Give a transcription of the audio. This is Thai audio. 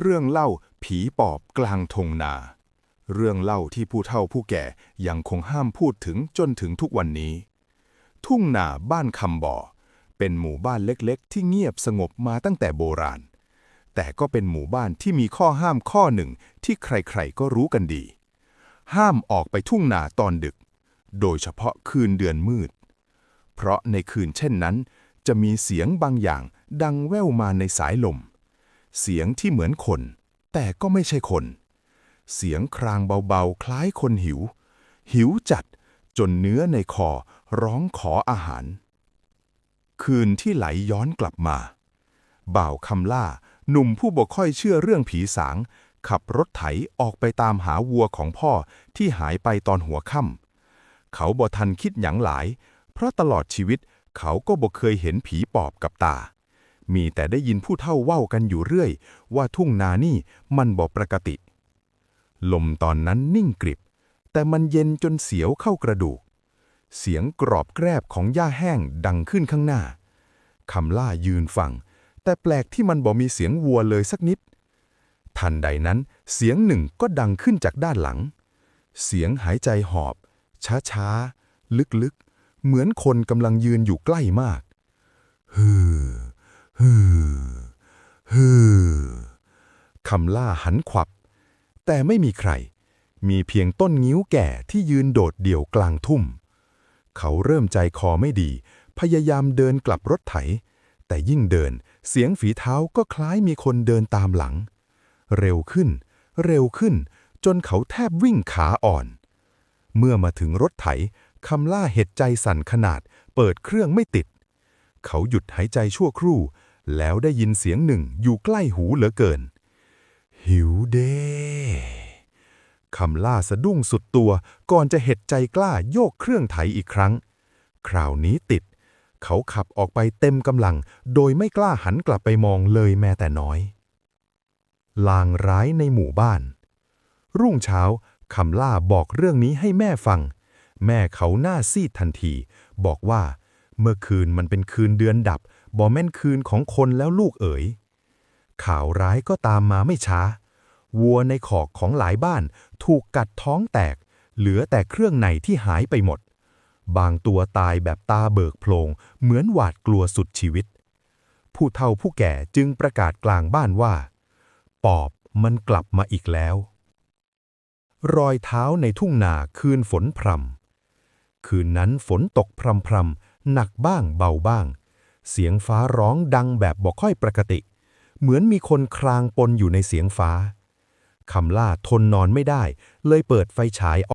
เรื่องเล่าผีปอบกลางทงนา เรื่องเล่าที่ผู้เฒ่าผู้แก่ยังคงห้ามพูดถึงจนถึงทุกวันนี้ ทุ่งนาบ้านคำบ่อ เป็นหมู่บ้านเล็กๆ ที่เงียบสงบมาตั้งแต่โบราณ แต่ก็เป็นหมู่บ้านที่มีข้อห้ามข้อหนึ่งที่ใครๆก็รู้กันดี ห้ามออกไปทุ่งนาตอนดึก โดยเฉพาะคืนเดือนมืด เพราะในคืนเช่นนั้น จะมีเสียงบางอย่างดังแว่วมาในสายลม เสียงที่เหมือนคน แต่ก็ไม่ใช่คน เสียงครางเบาๆ คล้ายคนหิว หิวจัดจนเนื้อในคอร้องขออาหาร คืนที่ไหลย้อนกลับมา บ่าวคำล่า หนุ่มผู้บ่ค่อยเชื่อเรื่องผีสาง ขับรถไถออกไปตามหาวัวของพ่อที่หายไปตอนหัวค่ำเขาบ่ทันคิดหยังหลาย เพราะตลอดชีวิตเขาก็บ่เคยเห็นผีปอบกับตา มีแต่ได้ยินผู้เฒ่าเว้ากันอยู่เรื่อย ว่าทุ่งนานี่มันบ่ปกติ ลมตอนนั้นนิ่งกริบ แต่มันเย็นจนเสียวเข้ากระดูก เสียงกรอบแกรบของหญ้าแห้งดังขึ้นข้างหน้าคำล่ายืนฟัง แต่แปลกที่มันบ่มีเสียงวัวเลยสักนิด ทันใดนั้นเสียงหนึ่งก็ดังขึ้นจากด้านหลัง เสียงหายใจหอบ ช้าๆ ลึกๆ เหมือนคนกำลังยืนอยู่ใกล้มากฮือ ฮือ ฮือ คำล่าหันขวับ แต่ไม่มีใคร มีเพียงต้นงิ้วแก่ที่ยืนโดดเดี่ยวกลางทุ่ม เขาเริ่มใจคอไม่ดี พยายามเดินกลับรถไถ แต่ยิ่งเดินเสียงฝีเท้าก็คล้ายมีคนเดินตามหลัง เร็วขึ้น เร็วขึ้น จนเขาแทบวิ่งขาอ่อน เมื่อมาถึงรถไถคำล่าเห็ดใจสั่นขนาด เปิดเครื่องไม่ติด เขาหยุดหายใจชั่วครู่ แล้วได้ยินเสียงหนึ่งอยู่ใกล้หูเหลือเกิน หิวเด้คำล่าสะดุ้งสุดตัวก่อนจะเห็ดใจกล้าโยกเครื่องไถอีกครั้ง คราวนี้ติด เขาขับออกไปเต็มกำลัง โดยไม่กล้าหันกลับไปมองเลยแม้แต่น้อย ลางร้ายในหมู่บ้าน รุ่งเช้าคำล่าบอกเรื่องนี้ให้แม่ฟัง แม่เขาหน้าซีดทันที บอกว่า เมื่อคืนมันเป็นคืนเดือนดับบ่แม่นคืนของคนแล้วลูกเอ๋ยข่าวร้ายก็ตามมาไม่ช้า วัวในขอกของหลายบ้านถูกกัดท้องแตก เหลือแต่เครื่องในที่หายไปหมด บางตัวตายแบบตาเบิกโพลงเหมือนหวาดกลัวสุดชีวิต ผู้เฒ่าผู้แก่จึงประกาศกลางบ้านว่า ปอบมันกลับมาอีกแล้ว รอยเท้าในทุ่งนาคืนฝนพรำคืนนั้นฝนตกพรำพรำๆหนักบ้างเบาบ้าง เสียงฟ้าร้องดังแบบบ่ค่อยปกติ เหมือนมีคนครางปนอยู่ในเสียงฟ้า คำล่าทนนอนไม่ได้ เลยเปิดไฟฉายออก